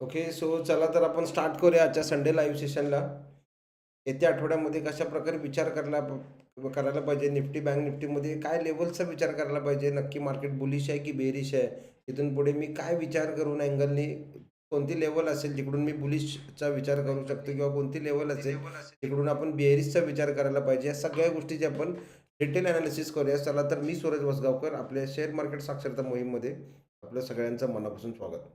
Okay so चला तर आपण स्टार्ट करूया आजच्या संडे लाईव्ह सेशनला येत्या आठवड्यामध्ये कशा प्रकारे विचार करायला करायला पाहिजे निफ्टी बँक निफ्टीमध्ये काय लेवलचा विचार करायला पाहिजे नक्की मार्केट बुलिश आहे की बेरिश आहे? इथून पुढे मी काय विचार करून अँगलनी कोणती लेवल असेल जिकडून मी बुलिशचा विचार करू शकतो किंवा कोणती लेवल असेल तिकडून आपण बेरिसचा विचार करायला पाहिजे? या सगळ्या गोष्टीची आपण डिटेल अनालिसिस करूया. चला तर मी सूरज वसगावकर आपल्या शेअर मार्केट साक्षरता मोहीममध्ये आपल्या सगळ्यांचं मनापासून स्वागत.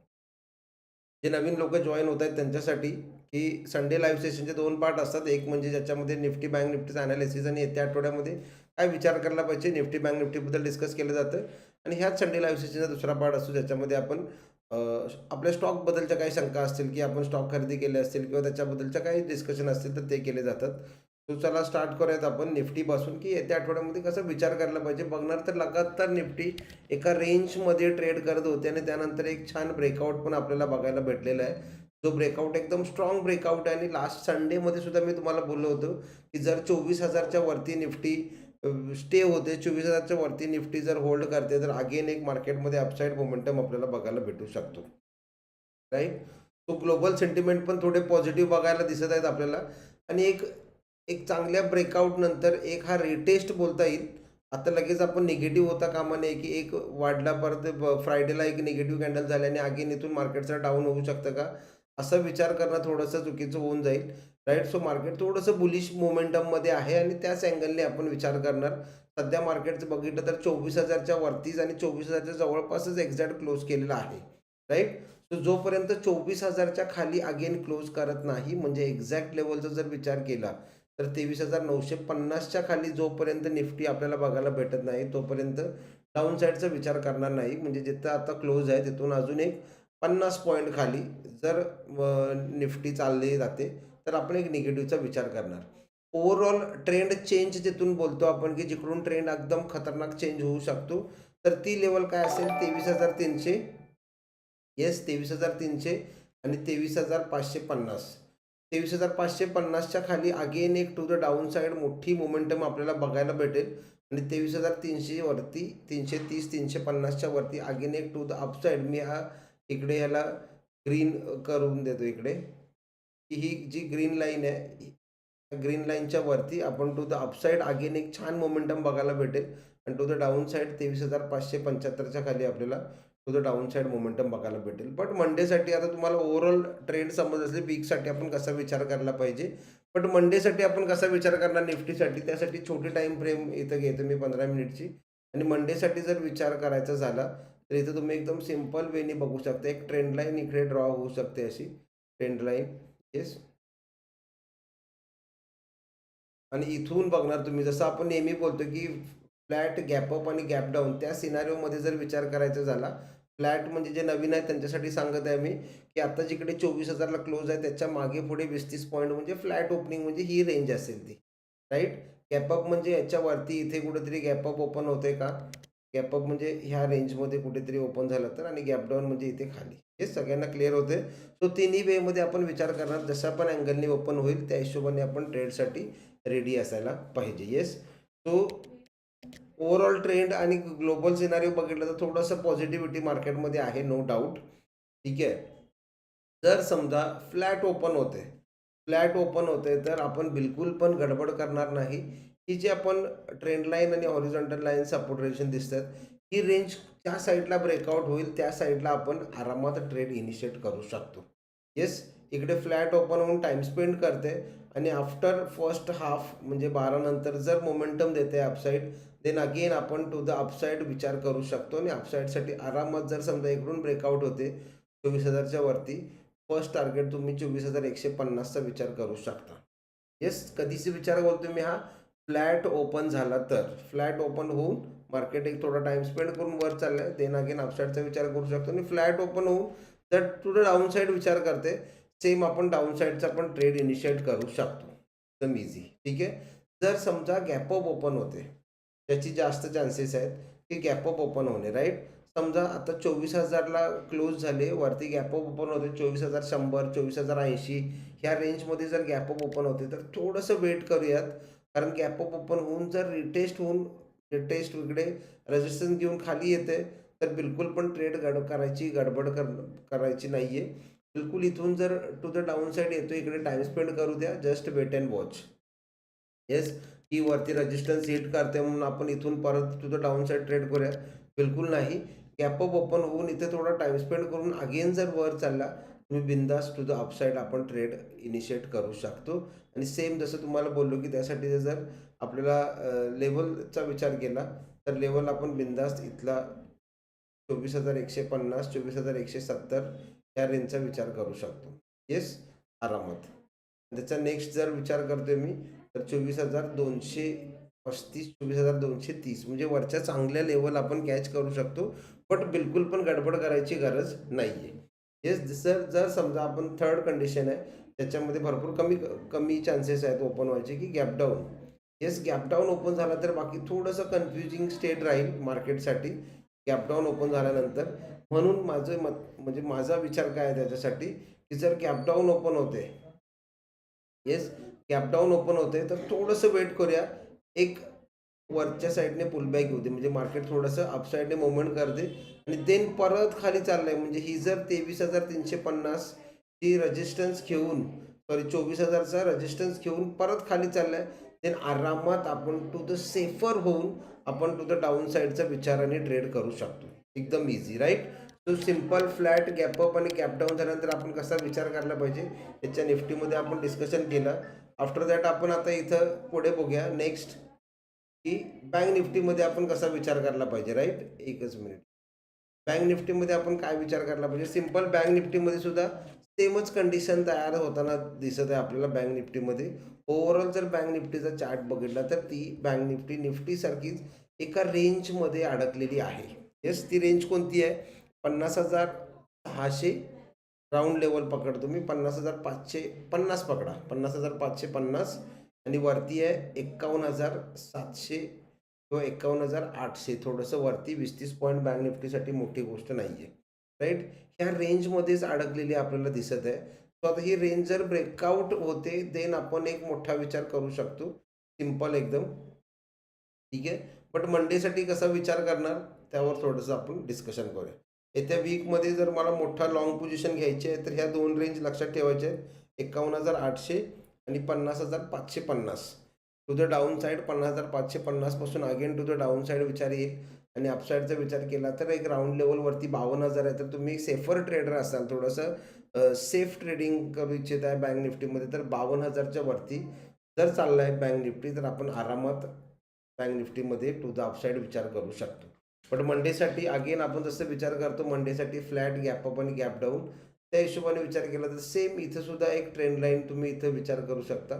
जे नवीन लोक जॉईन होत आहेत त्यांच्यासाठी की संडे लाईव्ह सेशनचे दोन पार्ट असतात. एक म्हणजे ज्याच्यामध्ये निफ्टी बँक निफ्टीचं अनालिसिस आणि येत्या आठवड्यामध्ये काय विचार करायला पाहिजे निफ्टी बँक निफ्टीबद्दल डिस्कस केलं जातं. आणि ह्याच संडे लाईव्ह सेशनचा दुसरा पार्ट असतो ज्याच्यामध्ये आपण आपल्या स्टॉकबद्दलच्या काही शंका असतील की आपण स्टॉक खरेदी केले असतील किंवा त्याच्याबद्दलच्या काही डिस्कशन असतील तर ते केले जातात. तो चला स्टार्ट करूयात आपण. निफ्टीपासून की येत्या आठवड्यामध्ये कसं विचार करायला पाहिजे. बघणार तर लगातार निफ्टी एका रेंजमध्ये ट्रेड करत होते आणि त्यानंतर एक छान ब्रेकआउट पण आपल्याला बघायला भेटलेला आहे. जो ब्रेकआउट एकदम स्ट्रॉंग ब्रेकआउट आहे आणि लास्ट संडेमध्ये सुद्धा मी तुम्हाला बोललो होतो की जर चोवीस हजारच्या वरती निफ्टी स्टे होते चोवीस हजारच्या वरती निफ्टी जर होल्ड करते तर अगेन एक मार्केटमध्ये अपसाईड मोमेंटम आपल्याला बघायला भेटू शकतो. राईट तो ग्लोबल सेंटिमेंट पण थोडे पॉझिटिव्ह बघायला दिसत आहेत आपल्याला. आणि एक एक चांगल्या ब्रेकआउटनंतर एक हा रिटेस्ट बोलता येईल. आता लगेच आपण निगेटिव्ह होता कामा नये की एक वाढला परत फ्रायडेला एक निगेटिव्ह कॅन्डल झाल्याने आगीन इथून मार्केटचं डाऊन होऊ शकतं का? असा विचार करणं थोडंसं चुकीचं होऊन जाईल. राईट सो मार्केट थोडंसं बुलिश मोमेंटममध्ये आहे आणि त्याच अँगलने आपण विचार करणार. सध्या मार्केटचं बघितलं तर चोवीस हजारच्या वरतीच आणि चोवीस हजारच्या जवळपासच एक्झॅक्ट क्लोज केलेला आहे. राईट सो जोपर्यंत चोवीस हजारच्या खाली अगेन क्लोज करत नाही म्हणजे एक्झॅक्ट लेवलचा जर विचार केला तर तेवीस हजार नऊशे पन्नासच्या खाली जोपर्यंत निफ्टी आपल्याला बघायला भेटत नाही तोपर्यंत डाऊन साईडचा विचार करणार नाही. म्हणजे जिथं आता क्लोज आहे तिथून अजून एक पन्नास पॉईंट खाली जर निफ्टी चालली जाते तर आपण एक निगेटिव्हचा विचार करणार. ओव्हरऑल ट्रेंड चेंज जिथून बोलतो आपण की जिकडून ट्रेंड एकदम खतरनाक चेंज होऊ शकतो तर ती लेवल काय असेल? तेवीस हजार तीनशे. येस तेवीस हजार तीनशे आणि तेवीस हजार पाचशे पन्नास. तेवीस हजार पाचशे पन्नासच्या खाली अगेन एक टू द डाऊन साईड मोठी मोमेंटम आपल्याला बघायला भेटेल. आणि तेवीस हजार तीनशे वरती तीनशे तीस तीनशे पन्नासच्या वरती अगेन एक टू द अपसाईड मी हा इकडे याला ग्रीन करून देतो इकडे. की ही जी ग्रीन लाईन आहे ग्रीन लाईनच्या वरती आपण टू द अपसाईड अगेन एक छान मोमेंटम बघायला भेटेल. आणि टू द डाऊन साईड तेवीस हजार पाचशे पंच्याहत्तरच्या खाली आपल्याला to the down side momentum बघायला भेटेल. बट मंडेसाठी आता तुम्हाला ओव्हरऑल ट्रेंड समज असले वीकसाठी आपण कसा विचार करायला पाहिजे. बट मंडेसाठी आपण कसा विचार करणार निफ्टीसाठी? त्यासाठी छोटी टाईम फ्रेम इथं घेतो मी पंधरा मिनिटची आणि मंडेसाठी जर विचार करायचा झाला तर इथं तुम्ही एकदम सिंपल वेनी बघू शकता. एक ट्रेंड लाईन इकडे ड्रॉ होऊ शकते अशी. ट्रेंड लाईन येस आणि इथून बघणार तुम्ही. जसं आपण नेहमी बोलतो की फ्लॅट गॅपअप आणि गॅप डाऊन त्या सिनारिओमध्ये जर विचार करायचा झाला फ्लॅट म्हणजे जे नवीन आहे त्यांच्यासाठी सांगत आहे मी की आता जिकडे चोवीस हजारला क्लोज आहे त्याच्यामागे पुढे वीस तीस पॉईंट म्हणजे फ्लॅट ओपनिंग म्हणजे ही रेंज असेल ती. राईट गॅपअप म्हणजे याच्यावरती इथे कुठेतरी गॅपअप ओपन होते का? गॅपअप म्हणजे ह्या रेंजमध्ये कुठेतरी ओपन झालं तर आणि गॅपडाऊन म्हणजे इथे खाली. हे सगळ्यांना क्लिअर होते सो तिन्ही वेमध्ये आपण विचार करणार जशा पण अँगलने ओपन होईल त्या हिशोबाने आपण ट्रेडसाठी रेडी असायला पाहिजे. येस सो ओव्हरऑल ट्रेंड आणि ग्लोबल सिनारिओ बघितलं तर थोडंसं पॉझिटिव्हिटी मार्केटमध्ये आहे नो डाऊट ठीक आहे? जर समजा फ्लॅट ओपन होते फ्लॅट ओपन होते तर आपण बिलकुल पण गडबड करणार नाही. ही जी आपण ट्रेंड लाईन आणि हॉरिझॉन्टल लाईन सपोर्ट रेशन दिसतात ही रेंज ज्या साईडला ब्रेकआउट होईल त्या साईडला आपण आरामात ट्रेड इनिशिएट करू शकतो. येस इकडे फ्लॅट ओपन होऊन टाईम स्पेंड करते आणि आफ्टर फर्स्ट हाफ म्हणजे बारानंतर जर मोमेंटम देते अपसाईड देन अगेन आपण टू द अपसाईड विचार करू शकतो आणि अपसाईडसाठी आरामात जर समजा इकडून ब्रेकआउट होते चोवीस हजारच्या वरती फर्स्ट टार्गेट तुम्ही चोवीस हजार एकशे पन्नासचा विचार करू शकता. येस कधीच विचार करतो मी हा? फ्लॅट ओपन झाला तर. फ्लॅट ओपन होऊन मार्केट एक थोडा टाइम स्पेंड करून वर चाललाय. देन अगेन अपसाईडचा विचार करू शकतो आणि फ्लॅट ओपन होऊन जर टू द डाऊन विचार करते सेम आपण डाऊनसाईडचा पण ट्रेड इनिशिएट करू शकतो. एकदम इझी ठीक आहे? जर समजा गॅपअप ओपन होते त्याची जास्त चान्सेस आहेत की गॅपअप ओपन होणे राईट समजा आता चोवीस हजारला क्लोज झाले वरती गॅपअप ओपन होते चोवीस हजार शंभर चोवीस हजार ऐंशी ह्या रेंजमध्ये जर गॅपअप ओपन होते तर थोडंसं वेट करूयात. कारण गॅपअप ओपन होऊन जर रिटेस्ट होऊन रिटेस्ट इकडे रेजिस्टन्स घेऊन खाली येते तर बिलकुल पण ट्रेड गड करायची गडबड कर करायची नाही आहे बिलकुल इथून जर टू द डाऊन साईड येतो इकडे टाइम स्पेंड करू द्या just wait and watch yes की वरती रजिस्टन्स हिट करते म्हणून आपण इथून परत तुझं डाऊन साईड ट्रेड करूया. बिलकुल नाही. गॅपअप ओपन होऊन इथे थोडा टाइम स्पेंड करून अगेन जर वर चालला तुम्ही बिंदास टू द अपसाईड आपण ट्रेड इनिशिएट करू शकतो. आणि सेम जसं तुम्हाला बोललो की त्यासाठी जर आपल्याला लेवलचा विचार केला तर लेवल आपण बिंदास इथला चोवीस हजार एकशे पन्नास चोवीस हजार एकशे सत्तर या रेंजचा विचार करू शकतो. येस आरामात. त्याचा नेक्स्ट जर विचार करतोय मी तर चोवीस हजार दोनशे पस्तीस चोवीस हजार दोनशे तीस. म्हणजे वरच्या चांगल्या लेवल आपण कॅच करू शकतो. बट बिलकुल पण गडबड करायची गरज नाही आहे येस जर जर समजा आपण थर्ड कंडिशन आहे त्याच्यामध्ये भरपूर कमी कमी चान्सेस आहेत ओपन व्हायचे की gap down yes gap down open झाला तर बाकी थोडंसं कन्फ्युजिंग स्टेट राहील मार्केटसाठी गॅप डाऊन ओपन झाल्यानंतर. म्हणून माझं मत म्हणजे माझा विचार काय आहे त्याच्यासाठी की जर गॅपडाऊन ओपन होते येस गॅप डाऊन ओपन होते. तर थोडंसं वेट करूया. एक वरच्या साईडने पुलबॅक होते. दे म्हणजे मार्केट थोडंसं अपसाईडने मुवमेंट करते. आणि देन परत खाली चाललंय. म्हणजे ही जर तेवीस हजार तीनशे पन्नास ही रजिस्टन्स घेऊन सॉरी चोवीस हजारचा रजिस्टन्स घेऊन परत खाली चाललाय देन आरामात आपण टू द सेफर होऊन आपण टू द डाऊन साईडचा विचाराने ट्रेड करू शकतो. एकदम इझी राईट जो सिंपल फ्लॅट गॅपअप आणि गॅप डाऊन झाल्यानंतर आपण कसा विचार करायला पाहिजे? त्याच्या निफ्टीमध्ये आपण डिस्कशन केलं. आफ्टर दॅट आपण आता इथं पुढे बघूया. नेक्स्ट की बँक निफ्टीमध्ये आपण कसा विचार करायला पाहिजे? राईट एकच मिनिट बँक निफ्टीमध्ये आपण काय विचार करायला पाहिजे? सिंपल बँक निफ्टीमध्ये सुद्धा सेमच कंडिशन तयार होताना दिसत आहे आपल्याला बँक निफ्टीमध्ये. ओव्हरऑल जर बँक निफ्टीचा चार्ट बघितला तर ती बँक निफ्टी निफ्टीसारखीच एका रेंजमध्ये अडकलेली आहे. येस ती रेंज कोणती आहे? पन्नास हजार सहाशे राऊंड लेवल पकडतो मी पन्नास हजार पाचशे पन्नास पकडा. पन्नास हजार पाचशे पन्नास आणि वरती आहे एक्कावन्न हजार सातशे किंवा एक्कावन्न हजार आठशे. थोडंसं वरती वीस तीस पॉईंट बँक निफ्टीसाठी मोठी गोष्ट नाही आहे राईट ह्या रेंजमध्येच अडकलेली आपल्याला दिसत आहे. सो आता ही रेंज जर ब्रेकआउट होते देन आपण एक मोठा विचार करू शकतो. सिंपल एकदम. ठीक आहे? बट मंडेसाठी कसा विचार करणार? त्यावर थोडंसं आपण डिस्कशन करूया. येत्या वीकमध्ये जर मला मोठा लॉंग पोझिशन घ्यायची आहे तर ह्या दोन रेंज लक्षात ठेवायच्या आहेत. एकावन्न हजार आठशे आणि पन्नास हजार पाचशे पन्नास. टू द डाऊन साईड पन्नास हजार पाचशे पन्नासपासून again to the down side विचार येईल. आणि अपसाईडचा विचार केला तर एक राऊंड लेवलवरती बावन्न हजार आहे. तर तुम्ही सेफर ट्रेडर असाल थोडंसं. सेफ ट्रेडिंग करू इच्छित आहे बँक निफ्टीमध्ये तर बावन्न हजारच्या वरती जर चाललं आहे बँक निफ्टी तर आपण आरामात बँक निफ्टीमध्ये टू द अपसाईड विचार करू शकतो. पण मंडेसाठी अगेन आपण जसं विचार करतो मंडेसाठी फ्लॅट गॅप अप आणि गॅप डाऊन त्या हिशोबाने विचार केला तर सेम इथं सुद्धा एक ट्रेंड लाईन तुम्ही इथं विचार करू शकता.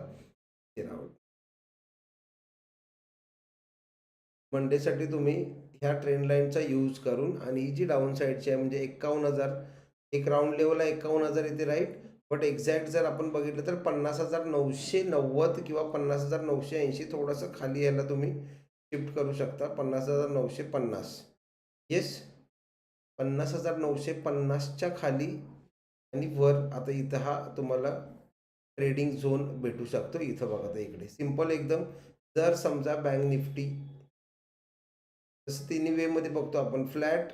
मंडेसाठी तुम्ही ह्या ट्रेंड लाईनचा यूज करून आणि ही जी डाऊन साईडची आहे म्हणजे एक्कावन्न हजार एक राऊंड लेवल आहे एक्कावन्न हजार इथे राईट बट एक्झॅक्ट जर आपण बघितलं तर पन्नास हजार नऊशे नव्वद किंवा पन्नास हजार नऊशे ऐंशी थोडंसं खाली यायला तुम्ही शिफ्ट करू शकता पन्नास हजार नऊशे पन्नास. येस पन्नास हजार नऊशे पन्नासच्या खाली आणि वर आता इथं हा तुम्हाला ट्रेडिंग झोन भेटू शकतो. इथं बघा आता इकडे. सिंपल एकदम. जर समजा बँक निफ्टी जसं तिन्ही वेमध्ये बघतो आपण फ्लॅट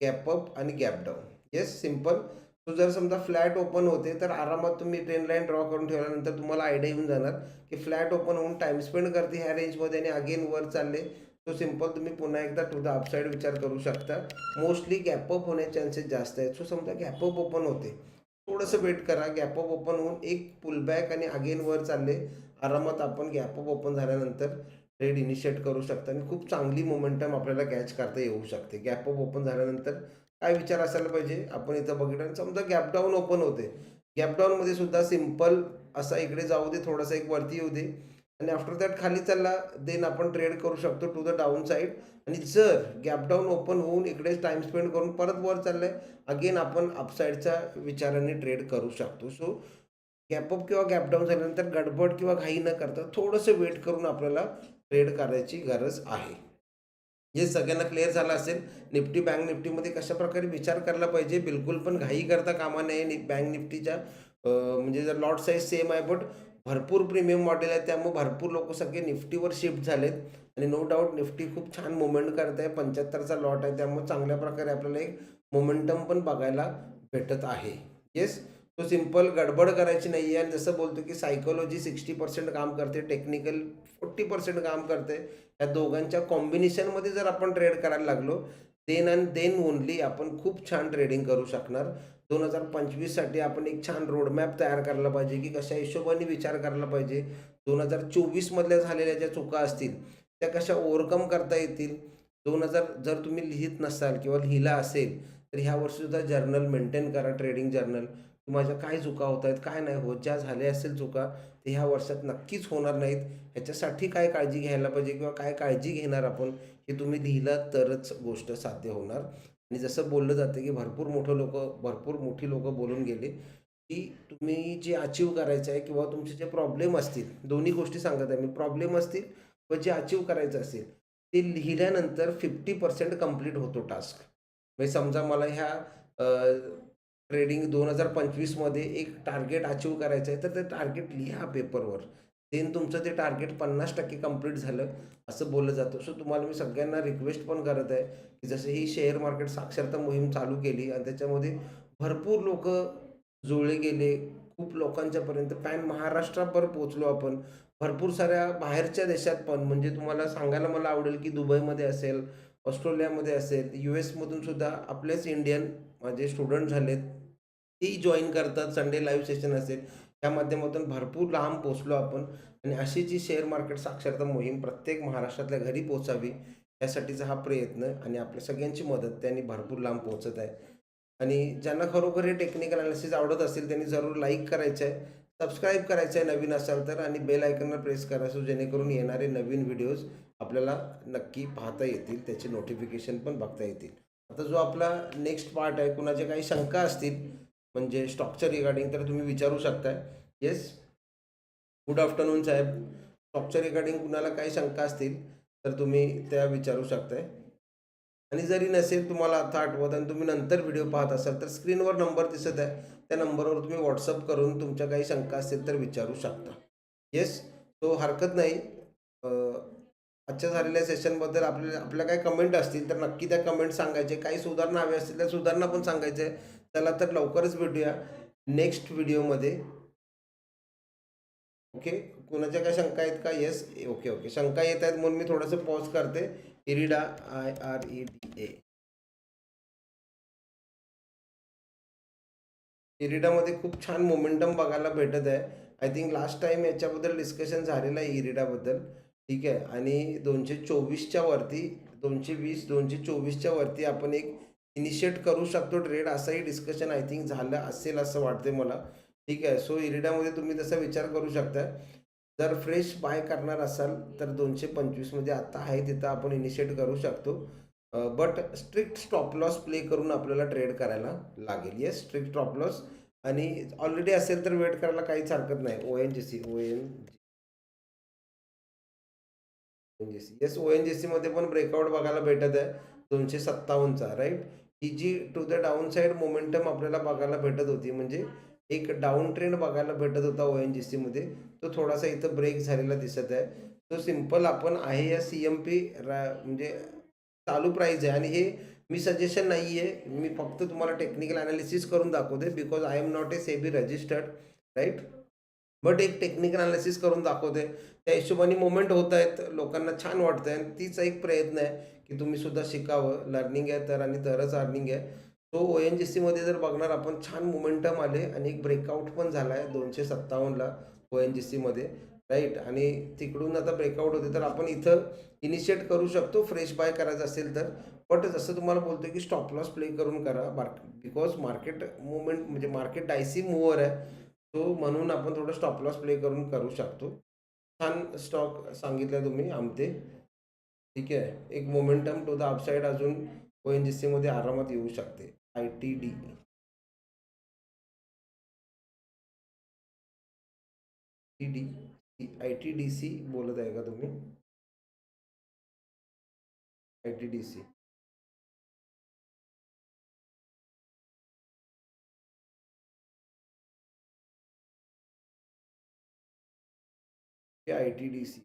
गॅप अप आणि गॅप डाऊन येस सिंपल तो जर समजा फ्लॅट ओपन होते तर आरामात तुम्ही ट्रेन लाईन ड्रॉ करून ठेवल्यानंतर तुम्हाला आयडिया येऊन जाणार की फ्लॅट ओपन होऊन टाइम स्पेंड करते ह्या रेंजमध्ये आणि अगेन वर चालले तो सिंपल तुम्ही पुन्हा एकदा टू द अपसाईड विचार करू शकता. मोस्टली गॅपअप होण्याचे चान्सेस जास्त आहेत. सो समजा गॅपअप ओपन होते. थोडंसं वेट करा. गॅपअप ओपन होऊन एक पुलबॅक आणि अगेन वर चालले आरामात आपण गॅपअप ओपन झाल्यानंतर ट्रेड इनिशिएट करू शकता. आणि खूप चांगली मोमेंटम आपल्याला कॅच करता येऊ शकते. गॅपअप ओपन झाल्यानंतर काय विचार असायला पाहिजे? आपण इथं बघितलं आणि समजा गॅपडाऊन ओपन होते. गॅपडाऊनमध्ये सुद्धा सिंपल असा इकडे जाऊ दे थोडासा एक वरती येऊ दे. आणि आफ्टर दॅट खाली चालला देन आपण ट्रेड करू शकतो टू द डाऊन साईड आणि जर गॅपडाऊन ओपन होऊन इकडेच टाईम स्पेंड करून परत वर चाललंय अगेन आपण अपसाईडच्या विचाराने ट्रेड करू शकतो. सो गॅपअप किंवा गॅपडाऊन झाल्यानंतर गडबड किंवा घाई न करता थोडंसं वेट करून आपल्याला ट्रेड करायची गरज आहे. हे सगळ्यांना क्लिअर झालं असेल. निफ्टी बँक निफ्टीमध्ये कशा प्रकारे विचार करायला पाहिजे? बिलकुल पण घाई करता कामा नये. नि बँक निफ्टीच्या म्हणजे जर लॉट साईज सेम आहे बट भरपूर प्रीमियम मॉडेल आहे त्यामुळे भरपूर लोक सगळे निफ्टीवर शिफ्ट झालेत. आणि नो डाऊट निफ्टी खूप छान मुवमेंट करत आहे पंच्याहत्तरचा लॉट आहे. त्यामुळे चांगल्या प्रकारे आपल्याला एक मोमेंटम पण बघायला भेटत आहे. येस तो सिंपल गडबड करायची नाही आहे आणि जसं बोलतो की सायकोलॉजी सिक्स्टी पर्सेंट काम करते टेक्निकल फोर्टी पर्सेंट काम करते. या दोघांच्या कॉम्बिनेशनमध्ये जर आपण ट्रेड करायला लागलो देन अँड देन ओनली आपण खूप छान ट्रेडिंग करू शकणार. दोन हजार पंचवीससाठी आपण एक छान रोडमॅप तयार करायला पाहिजे की कशा हिशोबाने विचार करायला पाहिजे. दोन हजार चोवीसमधल्या झालेल्या ज्या चुका असतील त्या कशा ओव्हरकम करता येतील? दोन हजार जर तुम्ही लिहित नसाल किंवा लिहिला असेल तर ह्या वर्षीसुद्धा जर्नल मेंटेन करा ट्रेडिंग जर्नल. की माझ्या काय चुका होत आहेत काय नाही होत ज्या झाल्या असेल चुका ते ह्या वर्षात नक्कीच होणार नाहीत. ह्याच्यासाठी काय काळजी घ्यायला पाहिजे किंवा काय काळजी घेणार आपण हे तुम्ही लिहिलं तरच गोष्ट साध्य होणार. आणि जसं बोललं जातं की भरपूर मोठं लोक भरपूर मोठी लोक बोलून गेले की तुम्ही जे अचीव करायचं आहे किंवा तुमचे जे प्रॉब्लेम असतील दोन्ही गोष्टी सांगत आहे. मी प्रॉब्लेम असतील व जे अचीव करायचं असेल ते लिहिल्यानंतर फिफ्टी पर्सेंट कंप्लीट होतो टास्क म्हणजे समजा मला ह्या ट्रेडिंग दोन हजार पंचवीसमध्ये एक टार्गेट अचीव करायचं आहे तर ते टार्गेट लिहा पेपरवर देन तुमचं ते टार्गेट पन्नास टक्के कंप्लीट झालं असं बोललं जातं. सो तुम्हाला मी सगळ्यांना रिक्वेस्ट पण करत आहे की जसं ही शेअर मार्केट साक्षरता मोहीम चालू केली आणि त्याच्यामध्ये भरपूर लोक जुळले गेले खूप लोकांच्यापर्यंत पॅन महाराष्ट्रावर पोचलो आपण भरपूर साऱ्या बाहेरच्या देशात पण. म्हणजे तुम्हाला सांगायला मला आवडेल की दुबईमध्ये असेल ऑस्ट्रेलियामध्ये असेल यू एसमधून सुद्धा आपलेच इंडियन माझे स्टुडंट झालेत तेही जॉईन करतात संडे लाईव्ह सेशन असेल त्या माध्यमातून भरपूर लांब पोचलो आपण आणि अशी जी शेअर मार्केट साक्षरता मोहीम प्रत्येक महाराष्ट्रातल्या घरी पोचावी यासाठीचा हा प्रयत्न आणि आपल्या सगळ्यांची मदत त्यांनी भरपूर लांब पोचत आहे. आणि ज्यांना खरोखर हे टेक्निकल अनालिसिस आवडत असेल त्यांनी जरूर लाईक करायचं आहे सबस्क्राईब करायचं आहे नवीन असाल तर आणि बेल आयकनला प्रेस करायचं जेणेकरून येणारे नवीन व्हिडिओज आपल्याला नक्की पाहता येतील त्याचे नोटिफिकेशन पण बघता येतील. आता जो आपला नेक्स्ट पार्ट आहे कुणाच्या काही शंका असतील म्हणजे स्टॉकच्या रिगार्डिंग तर तुम्ही विचारू शकताय. येस गुड आफ्टरनून साहेब. स्टॉकच्या रिगार्डिंग कुणाला काही शंका असतील तर तुम्ही त्या विचारू शकताय. आणि जरी नसेल तुम्हाला आता आठवत आणि तुम्ही नंतर व्हिडिओ पाहत असाल तर स्क्रीनवर नंबर दिसत आहे. त्या नंबरवर तुम्ही व्हॉट्सअप करून तुमच्या काही शंका असतील तर विचारू शकता. येस तो हरकत नाही. आजच्या झालेल्या सेशनबद्दल आपल्या आपल्या काही कमेंट असतील तर नक्की त्या कमेंट सांगायचे. काही सुधारणा हवी असतील त्या सुधारणा पण सांगायचे. चला तर लवकरच भेटूया नेक्स्ट व्हिडिओमध्ये ओके कुणाच्या काय शंका आहेत का? येस ओके ओके शंका येत आहेत म्हणून मी थोडंसं पॉज करते. IREDA I R E D A इरिडामध्ये खूप छान मोमेंटम बघायला भेटत आहे. आय थिंक लास्ट टाइम याच्याबद्दल डिस्कशन झालेलं आहे इरिडाबद्दल ठीक आहे? आणि दोनशे चोवीसच्या वरती दोनशे वीस दोनशे चोवीसच्या वरती आपण एक इनिशिएट करू शकतो ट्रेड असंही डिस्कशन आय थिंक झालं असेल असं वाटते मला. ठीक आहे? सो इरिडामध्ये तुम्ही तसा विचार करू शकता. जर फ्रेश बाय करणार असाल तर दोनशे पंचवीसमध्ये आत्ता आहे तिथं आपण इनिशिएट करू शकतो. But strict stop loss play करून आपल्याला ट्रेड करायला लागेल. येस स्ट्रिक्ट स्टॉप लॉस आणि ऑलरेडी असेल तर वेट करायला काहीच हरकत नाही. O N G C O N N G C yes O N G सीमध्ये पण ब्रेकआउट बघायला भेटत आहे. दोनशे सत्तावन्नचा राईट ही जी to the down side momentum आपल्याला बघायला भेटत होती म्हणजे एक डाऊन ट्रेंड बघायला भेटत होता ओ एन जी सीमध्ये तो थोडासा इथं ब्रेक झालेला दिसत आहे. तो सिंपल आपण आहे या सी एम पी रा म्हणजे चालू प्राईज आहे. आणि हे मी सजेशन नाही आहे मी फक्त तुम्हाला टेक्निकल अनालिसिस करून दाखवते because I am not a SEBI registered right but एक टेक्निकल अनालिसिस करून दाखवते. त्या हिशोबाने मुवमेंट होत आहेत लोकांना छान वाटतं आहे आणि तीच एक प्रयत्न आहे की तुम्ही सुद्धा शिकावं. लर्निंग आहे तर आणि तरच अर्निंग आहे. तो ओ एन जी सीमध्ये जर बघणार आपण छान मोमेंटम आले आणि एक ब्रेकआउट पण झाला आहे दोनशे सत्तावन्नला ओ एन जी सीमध्ये राईट आणि तिकडून आता ब्रेकआउट होते तर आपण इथं इनिशिएट करू शकतो. फ्रेश बाय करायचं असेल तर. बट जसं तुम्हाला बोलतो की स्टॉप लॉस प्ले करून करा. मार्क बिकॉज मार्केट मुवमेंट म्हणजे मार्केट डायसी मूवर आहे. तो म्हणून आपण थोडं स्टॉप लॉस प्ले करून करू शकतो. छान स्टॉक सांगितलं तुम्ही आमते. ठीक आहे. एक मोमेंटम टू द अपसाईड अजून ओ एन जी सीमध्ये आरामात येऊ शकते. I T D T D I T D C बोलत आहे का तुम्ही? आय टी डी सी की आय टी डी सी.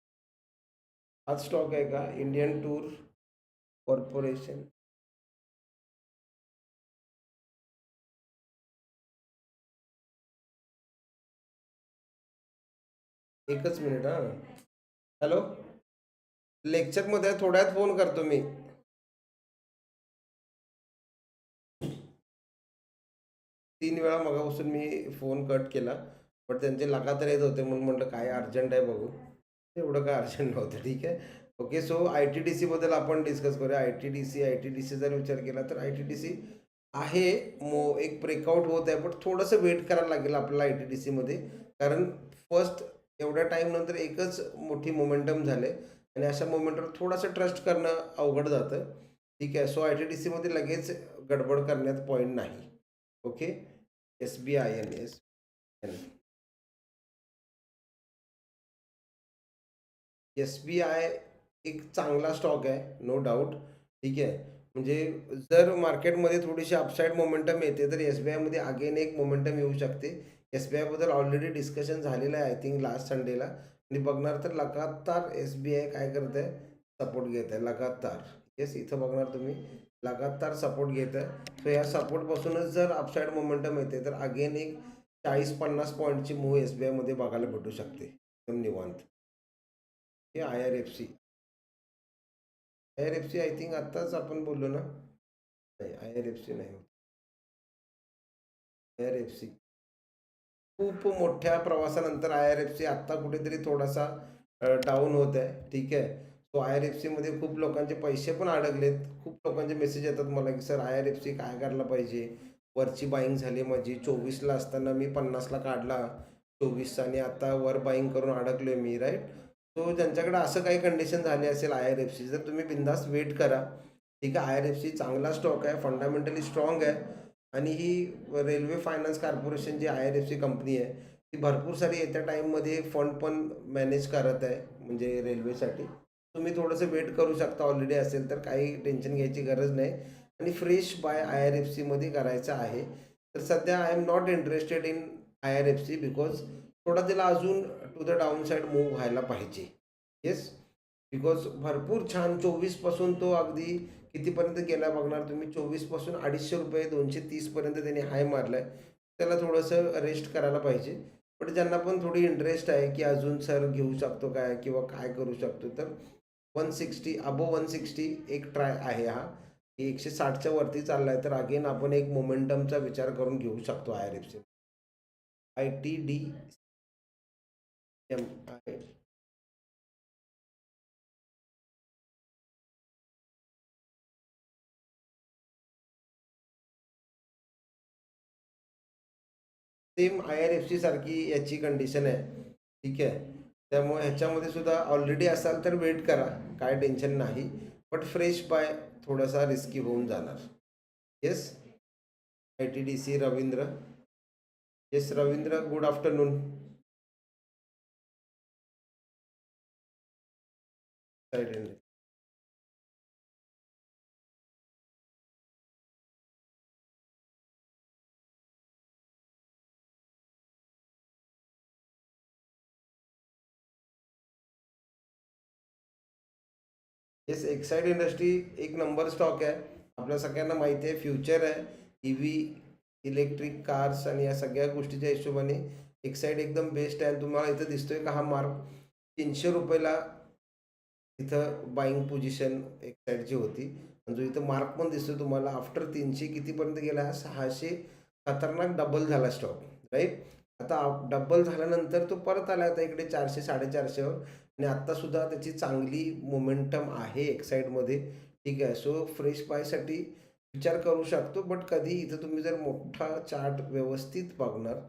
हाच स्टॉक आहे का? इंडियन टूर कॉर्पोरेशन एकच मिनिट हां. हॅलो लेक्चरमध्ये थोड्यात फोन करतो मी. तीन वेळा मगापासून मी फोन कट केला. पण त्यांचे लगातार येत होते म्हणून म्हटलं काय अर्जंट आहे बघू. एवढं काय अर्जंट नव्हतं ठीक आहे. Okay so I T D सीबद्दल आपण डिस्कस करूया. I T D C I T D C जर विचार केला तर आय टी डी सी आहे मो एक ब्रेकआउट होत आहे बट थोडंसं वेट करायला लागेल आपल्याला आय टी डी सीमध्ये कारण फर्स्ट एवढ्या टाईम नंतर एकच मोठी मोमेंटम झाले आणि अशा मोमेंटवर थोडंसं ट्रस्ट करणं अवघड जातं. ठीक आहे सो आय टी डी सीमध्ये लगेच गडबड करण्यात पॉईंट नाही. Okay? S B I N S N S B I एक चांगला स्टॉक आहे नो डाऊट ठीक आहे? म्हणजे जर मार्केटमध्ये थोडीशी अपसाईड मोमेंटम येते तर एस बी आयमध्ये अगेन एक मोमेंटम येऊ शकते. एस बी आयबद्दल ऑलरेडी डिस्कशन झालेलं आहे आय थिंक लास्ट संडेला आणि बघणार तर लगातार एस बी आय काय करत आहे सपोर्ट घेत आहे लगातार. येस इथं बघणार तुम्ही. लगातार सपोर्ट घेत आहे सो या सपोर्टपासूनच जर अपसाईड मोमेंटम येते तर अगेन एक चाळीस पन्नास पॉईंटची मूव एस बी आयमध्ये बघायला भेटू शकते. एकदम निवांत. हे I R F C I R F C I think आत्ताच आपण बोललो ना? नाही आय आर एफ सी नाही आय आर एफ सी खूप मोठ्या प्रवासानंतर आय आर एफ सी आत्ता कुठेतरी थोडासा डाऊन होत आहे. ठीक आहे? सो आय आर एफ सीमध्ये खूप लोकांचे पैसे पण अडकलेत. खूप लोकांचे मेसेज येतात मला की sir I R F C काय करायला पाहिजे? वरची बाईंग झाली माझी. चोवीसला असताना मी पन्नासला काढला. चोवीसचा आणि आता वर बाईंग करून अडकलोय मी राईट सो ज्यांच्याकडे असं काही कंडिशन झाली असेल आय आर एफ सी जर तुम्ही बिंदास वेट करा. ठीक आहे आय आर एफ सी चांगला स्टॉक आहे फंडामेंटली स्ट्रॉंग आहे. आणि ही railway finance corporation G I R F C company आहे ती भरपूर सारी येत्या टाईममध्ये फंड पण मॅनेज करत आहे म्हणजे रेल्वेसाठी तुम्ही थोडंसं वेट करू शकता ऑलरेडी असेल तर काही टेन्शन घ्यायची गरज नाही. आणि fresh buy I R F सीमध्ये करायचं आहे. तर सध्या I am not interested in I R F C because थोडा त्याला अजून to the down side move व्हायला पाहिजे. येस बिकॉज भरपूर छान चोवीसपासून तो अगदी कितीपर्यंत गेला बघणार तुम्ही? चोवीसपासून अडीचशे रुपये दोनशे तीसपर्यंत त्यांनी हाय मारला आहे त्याला थोडंसं रेस्ट करायला पाहिजे. पण ज्यांना पण थोडी इंटरेस्ट आहे की अजून सर घेऊ शकतो काय किंवा काय करू शकतो तर one sixty above one sixty एक ट्राय आहे हा. की एकशे साठच्या वरती चालला आहे तर अगेन आपण एक मोमेंटमचा विचार करून घेऊ शकतो I R F C I T D I same I R F C सारखी याची कंडिशन आहे. ठीक आहे? त्यामुळे ह्याच्यामध्ये सुद्धा ऑलरेडी असाल तर वेट करा. काय टेन्शन नाही. बट फ्रेश बाय थोडासा रिस्की होऊन जाणार. Yes I T D C Ravindra. Yes Ravindra good afternoon yes Exide industry एक नंबर स्टॉक आहे आपल्या सगळ्यांना माहिती आहे फ्युचर आहे ई व्ही इलेक्ट्रिक कार्स आणि या सगळ्या गोष्टीच्या हिशोबाने एक्साइड एकदम बेस्ट आहे तुम्हाला इथं दिसतोय का हा मार्क तीनशे रुपयाला इथं बाईंग पोझिशन साईडची होती. जो इथं मार्क पण दिसतो तुम्हाला आफ्टर तीनशे कितीपर्यंत गेला? सहाशे खतरनाक डबल झाला स्टॉक राईट आता डबल झाल्यानंतर तो परत आला आता इकडे चारशे साडेचारशेवर. आणि आत्तासुद्धा त्याची चांगली मोमेंटम आहे एक साईडमध्ये ठीक आहे सो फ्रेश पायसाठी विचार करू शकतो बट कधी इथं तुम्ही जर मोठा चार्ट व्यवस्थित बघणार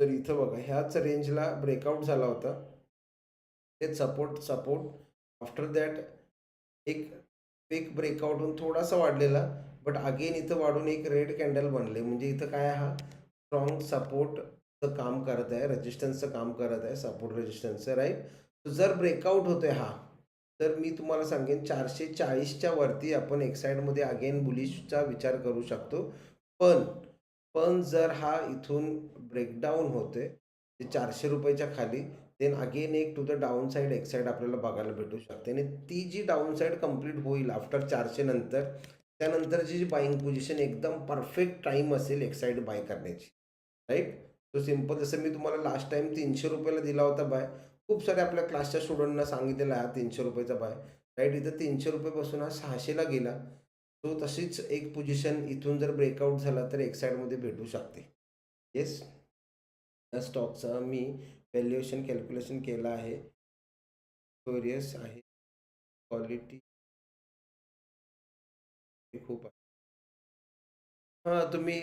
तर इथं बघा ह्याच रेंजला ब्रेकआउट झाला होता. ते सपोर्ट सपोर्ट आफ्टर दॅट एक एक ब्रेकआउट होऊन थोडासा वाढलेला बट अगेन इथं वाढून एक रेड कॅन्डल बनले. म्हणजे इथं काय हा स्ट्रॉंग सपोर्टचं काम करत आहे रेजिस्टन्सचं काम करत आहे सपोर्ट रेजिस्टन्सचं राईट जर ब्रेकआउट होतोय हा तर मी तुम्हाला सांगेन चारशे चाळीसच्या वरती आपण एक साईडमध्ये अगेन बुलिशचा विचार करू शकतो. पण पण जर हा इथून ब्रेकडाऊन होते ते चारशे रुपयाच्या खाली देन अगेन एक टू द डाऊन साईड एक साईड आपल्याला बघायला भेटू शकते. आणि ती जी डाऊन साईड कंप्लीट होईल आफ्टर चारशे नंतर त्यानंतरची जी बाईंग पोझिशन एकदम परफेक्ट टाईम असेल एक साईड बाय करण्याची. राईट तो सिंपल जसं मी तुम्हाला लास्ट टाइम तीनशे रुपयाला दिला होता बाय खूप सारे आपल्या क्लासच्या स्टुडंटना सांगितलेला आहे हा तीनशे रुपयाचा बाय राईट इथं तीनशे रुपयेपासून हा सहाशेला गेला. तो तशीच एक पोझिशन इथून जर ब्रेकआउट झाला तर एक साईडमध्ये भेटू शकते. येस या स्टॉकचा मी व्हॅल्युएशन कॅल्क्युलेशन केलं आहे. स्टोरियस आहे. क्वालिटी खूप आहे. हां तुम्ही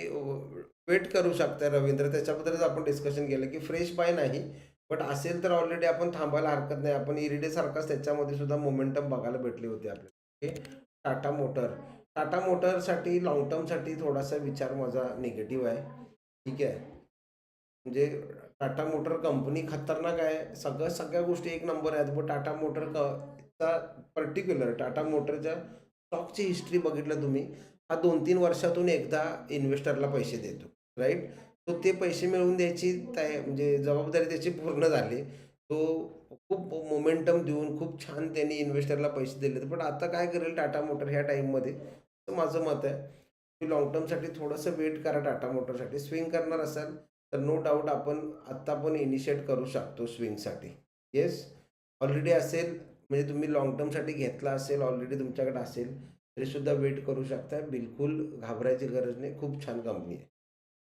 वेट करू शकता रवींद्र. त्याच्याबद्दलच आपण डिस्कशन केलं की फ्रेश बाय नाही बट असेल तर ऑलरेडी आपण थांबायला हरकत नाही. आपण इरिडेसारखाच त्याच्यामध्ये सुद्धा मोमेंटम बघायला भेटले होते आपल्याला. ओके? टाटा मोटर टाटा मोटरसाठी लॉंग टर्मसाठी थोडासा विचार माझा निगेटिव्ह आहे. ठीक आहे? म्हणजे टाटा मोटर कंपनी खतरनाक आहे. सगळ्या सगळ्या गोष्टी एक नंबर आहेत. पण टाटा मोटर क चा पर्टिक्युलर टाटा मोटरच्या स्टॉकची हिस्ट्री बघितलं तुम्ही हा दोन तीन वर्षातून एकदा इन्व्हेस्टरला पैसे देतो राईट तो ते पैसे मिळवून द्यायची तय म्हणजे जबाबदारी त्याची पूर्ण झाली. तो खूप मोमेंटम देऊन खूप छान त्यांनी इन्व्हेस्टरला पैसे दिले पण आता काय करेल टाटा मोटर ह्या टाईममध्ये तर माझं मत आहे की लॉंग टर्मसाठी थोडंसं वेट करा टाटा मोटरसाठी. स्विंग करणार असाल तर नो डाऊट आपण आत्ता पण इनिशिएट करू शकतो स्विंगसाठी येस ऑलरेडी असेल म्हणजे तुम्ही लॉंग टर्मसाठी घेतला असेल ऑलरेडी तुमच्याकडे असेल तरीसुद्धा वेट करू शकता. बिलकुल घाबरायची गरज नाही. खूप छान कंपनी आहे.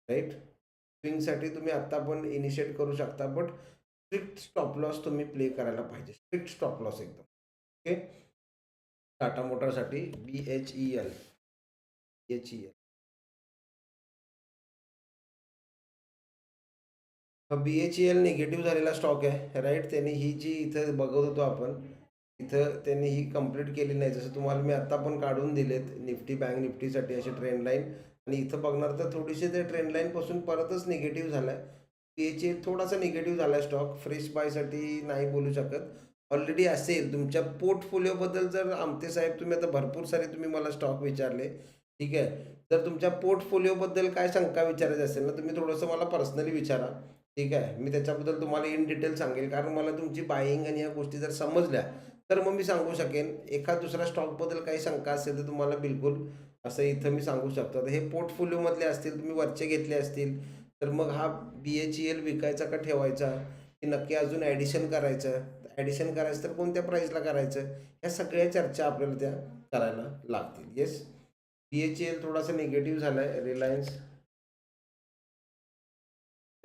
राईट स्विंगसाठी तुम्ही आत्ता पण इनिशिएट करू शकता बट स्ट्रिक्ट स्टॉप लॉस तुम्ही प्ले करायला पाहिजे. स्ट्रिक्ट स्टॉप लॉस एकदम. ओके टाटा मोटरसाठी B H E L H E L B H E L negative झालेला स्टॉक आहे राईट त्यांनी ही जी इथं बघत होतो आपण इथं त्यांनी ही कंप्लीट केली नाही. जसं तुम्हाला मी आत्ता पण काढून दिलेत निफ्टी बँक निफ्टीसाठी अशी ट्रेंड लाईन आणि इथं बघणार तर थोडीशी ते ट्रेंड लाईनपासून परतच निगेटिव्ह झाला आहे बी एच एल थोडासा निगेटिव्ह झाला आहे स्टॉक फ्रेश बायसाठी नाही बोलू शकत. ऑलरेडी असेल. तुमच्या पोर्टफोलिओबद्दल जर आमते साहेब तुम्ही आता भरपूर सारे तुम्ही मला स्टॉक विचारले. ठीक आहे? जर तुमच्या पोर्टफोलिओबद्दल काय शंका विचारायची असेल ना तुम्ही थोडंसं मला पर्सनली विचारा. ठीक आहे? मी त्याच्याबद्दल तुम्हाला इन डिटेल सांगेल. कारण मला तुमची बाईंग आणि या गोष्टी जर समजल्या तर मग मी सांगू शकेन. एखाद दुसऱ्या स्टॉकबद्दल काही शंका असेल तर तुम्हाला बिलकुल असं इथं मी सांगू शकतो. हे पोर्टफोलिओमधले असतील तुम्ही वरचे घेतले असतील तर मग हा बी एच ई एल विकायचा का ठेवायचा? की नक्की अजून ॲडिशन करायचं? ॲडिशन करायचं तर कोणत्या प्राईसला करायचं? ह्या सगळ्या चर्चा आपल्याला त्या करायला लागतील. Yes B H E L थोडासा निगेटिव्ह झाला आहे Reliance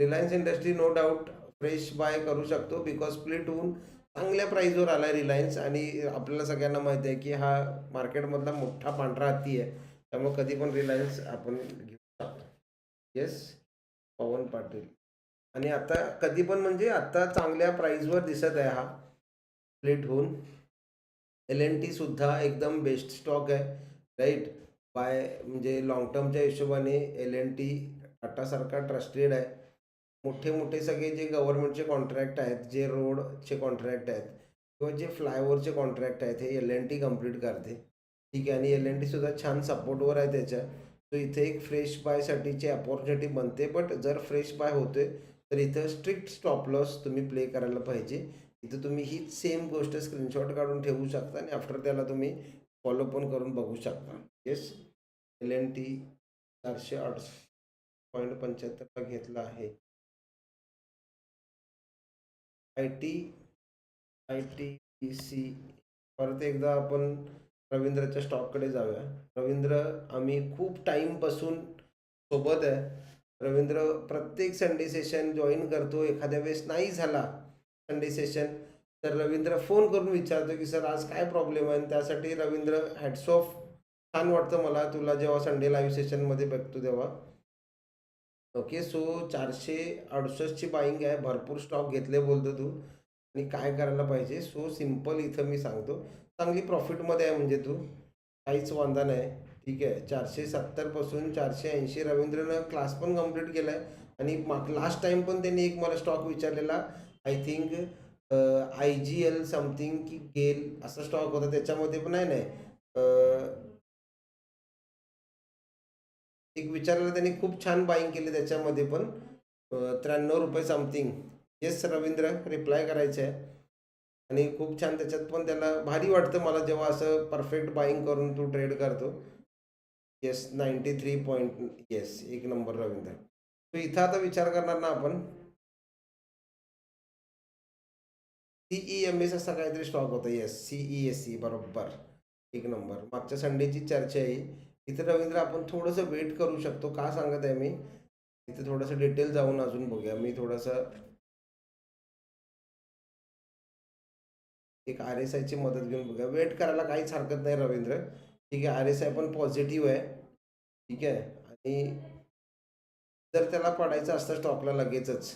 Reliance industry no doubt fresh buy करू शकतो बिकॉज स्प्लिट होऊन चांगल्या प्राईजवर आला आहे रिलायन्स आणि आपल्याला सगळ्यांना माहिती आहे की हा मार्केटमधला मोठा पांढरा हत्ती आहे. त्यामुळे कधी पण रिलायन्स आपण घेऊ शकतो. येस पवन पाटील. आणि आता कधी पण म्हणजे आता चांगल्या प्राईजवर दिसत आहे हा. स्प्लिट होऊन. एल एन टी सुद्धा एकदम बेस्ट स्टॉक आहे. राईट बाय म्हणजे लॉंग टर्मच्या हिशोबाने एल एन टी टाटासारखा ट्रस्टेड आहे. मोठे मोठे सगळे जे गव्हर्नमेंटचे कॉन्ट्रॅक्ट आहेत जे रोडचे कॉन्ट्रॅक्ट आहेत किंवा जे फ्लायओव्हरचे कॉन्ट्रॅक्ट आहेत हे एल एन टी कंप्लीट करते. ठीक आहे आणि एल एन टीसुद्धा छान सपोर्टवर आहे त्याच्या. तो इथे एक फ्रेश बायसाठीची अपॉर्च्युनिटी बनते बट जर फ्रेश बाय होते तर इथं स्ट्रिक्ट स्टॉप लॉस तुम्ही प्ले करायला पाहिजे. इथं तुम्ही हीच सेम गोष्ट स्क्रीनशॉट काढून ठेवू शकता आणि आफ्टर त्याला तुम्ही फॉलो पण करून बघू शकता. येस एल एन टी चारशे आठ पॉईंट पंच्याहत्तरला घेतला आहे. I T I T P C. परत एकदा आपण रवींद्रच्या स्टॉककडे जाऊया. रवींद्र आम्ही खूप टाईमपासून सोबत आहे. रवींद्र प्रत्येक संडे सेशन जॉईन करतो. एखाद्या वेळेस नाही झाला संडे सेशन तर रवींद्र फोन करून विचारतो की सर आज काय प्रॉब्लेम आहे? आणि त्यासाठी रवींद्र हॅट्स ऑफ छान वाटतं मला. तुला जेव्हा संडे लाईव्ह सेशनमध्ये बघतो तेव्हा. ओके सो चारशे अडुसष्टची बाईंग आहे. भरपूर स्टॉक घेतले बोलतो तू. आणि काय करायला पाहिजे? सो सिंपल इथं मी सांगतो. चांगली प्रॉफिटमध्ये आहे म्हणजे तू. काहीच वांधा नाही. ठीक आहे? चारशे सत्तरपासून चारशे ऐंशी रवींद्रनं क्लास पण कंप्लीट केला आहे आणि माग लास्ट टाईम पण त्यांनी एक मला स्टॉक विचारलेला. I think I G L something की गेल असा स्टॉक होता. त्याच्यामध्ये पण नाही नाही एक विचारायला त्यांनी खूप छान बाईंग केली त्याच्यामध्ये पण. त्र्याण्णव रुपये समथिंग येस रवींद्र रिप्लाय करायचे आहे आणि खूप छान त्याच्यात पण त्याला भारी वाटतं मला जेव्हा असं परफेक्ट बाईंग करून तू ट्रेड करतो. Yes ninety three point yes एक नंबर रवींद्र. तर इथं आता विचार करणार ना आपण. सीई एम एस असा काहीतरी स्टॉक होता. येस सीई एस सी बरोबर. एक नंबर मागच्या संडेची चर्चा आहे. इथे रवींद्र आपण थोडंसं वेट करू शकतो. का सांगत आहे मी? इथे थोडंसं डिटेल जाऊन अजून बघूया. मी थोडंसं एक आर एस आयची मदत घेऊन बघूया. वेट करायला काहीच हरकत नाही रवींद्र. ठीक आहे आर एस आय पण पॉझिटिव्ह आहे. ठीक आहे. आणि जर त्याला पडायचं असतं स्टॉकला लगेचच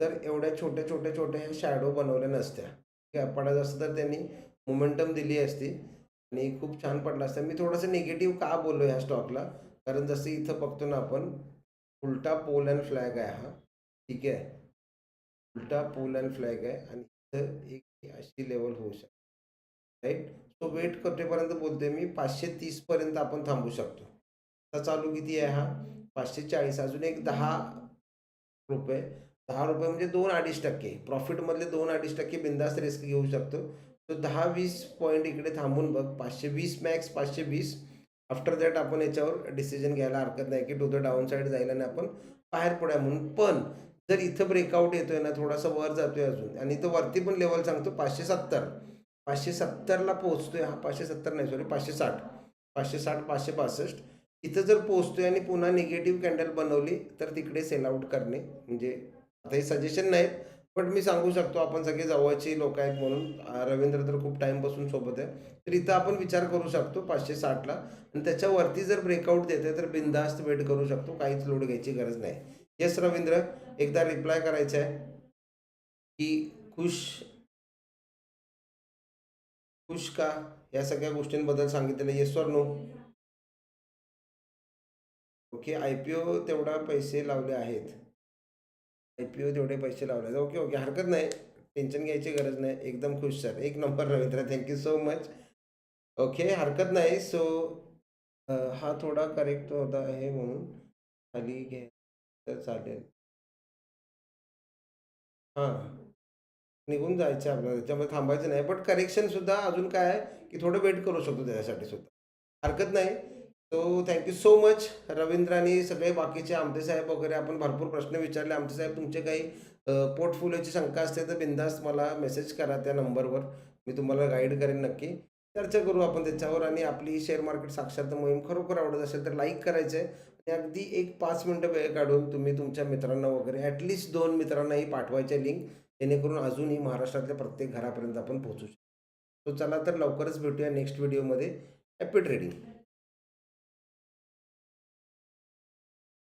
तर एवढ्या छोट्या छोट्या छोट्या ह्या शॅडो बनवल्या नसत्या. ठीक आहे पडायचं असतं तर त्यांनी मोमेंटम दिली असती. आणि खूप छान पडलं असतं. मी थोडंसं निगेटिव्ह का बोललो ह्या स्टॉकला कारण जसं इथं बघतो ना आपण उलटा पोल अँड फ्लॅग आहे हा. ठीक आहे? उलटा पोल अँड फ्लॅग आहे आणि इथं एक अशी लेवल होऊ शकते. राईट सो वेट करेपर्यंत बोलतोय मी पाचशे तीसपर्यंत आपण थांबू शकतो. आता चालू किती आहे हा? पाचशे चाळीस. अजून एक दहा रुपये. दहा रुपये म्हणजे दोन अडीच टक्के. प्रॉफिटमधले दोन अडीच टक्के बिंदास रिस्क घेऊ शकतो. तो दहा वीस पॉईंट इकडे थांबून बघ. पाचशे वीस मॅक्स पाचशे वीस. आफ्टर दॅट आपण याच्यावर डिसिजन घ्यायला हरकत नाही की टू द डाऊन साईड जायला आणि आपण बाहेर पडूया म्हणून. पण जर इथं ब्रेकआउट येतोय ना थोडासा वर जातोय अजून आणि तो वरती पण लेवल सांगतो पाचशे सत्तर. पाचशे सत्तरला पोहोचतोय. हा पाचशे सत्तर नाही सॉरी पाचशे साठ. पाचशे साठ पाचशे पासष्ट इथं जर पोहोचतोय आणि पुन्हा निगेटिव्ह कॅन्डल बनवली तर तिकडे सेल आउट करणे. म्हणजे आता हे सजेशन नाहीत. पण मी सांगू शकतो आपण सगळे जवळचे लोक आहेत म्हणून रवींद्र तर खूप टाईमपासून सोबत आहे. तर इथं आपण विचार करू शकतो पाचशे साठला आणि त्याच्यावरती जर ब्रेकआउट देते तर बिंदास्त वेट करू शकतो काहीच लोड घ्यायची गरज नाही. येस रवींद्र एकदा रिप्लाय करायचं आहे. की खुश खुश का? या सगळ्या गोष्टींबद्दल सांगितलेलं येस वर no okay I P O तेवढा पैसे लावले आहेत. आय पी ओ तेवढे पैसे लावले ओके ओके हरकत नाही. टेन्शन घ्यायची गरज नाही. एकदम खुश सर. एक number Ravindra thank you so much okay हरकत नाही. सो हा थोडा करेक्ट होता आहे म्हणून. खाली घे. तर चालेल. हां. निघून जायचं आपल्याला. त्याच्यामध्ये थांबायचं नाही. बट करेक्शनसुद्धा अजून काय आहे? की थोडं वेट करू शकतो त्याच्यासाठी सुद्धा. हरकत नाही. So thank you so much Ravindra आणि सगळे बाकीचे आमटे साहेब वगैरे. आपण भरपूर प्रश्न विचारले. आमटे साहेब तुमचे काही पोर्टफोलिओची शंका असते तर बिंदास मला मेसेज करा त्या नंबरवर मी तुम्हाला गाईड करेन नक्की. चर्चा करू आपण त्याच्यावर आणि आपली शेअर मार्केट साक्षरता मोहीम खरोखर आवडत असेल तर लाईक करायचं आहे. आणि अगदी एक पाच मिनटं वेळ काढून तुम्ही तुमच्या मित्रांना वगैरे ॲटलिस्ट दोन मित्रांनाही पाठवायचे लिंक जेणेकरून अजूनही महाराष्ट्रातल्या प्रत्येक घरापर्यंत आपण पोहोचू शकतो सो चला तर लवकरच भेटूया नेक्स्ट व्हिडिओमध्ये हॅपी ट्रेडिंग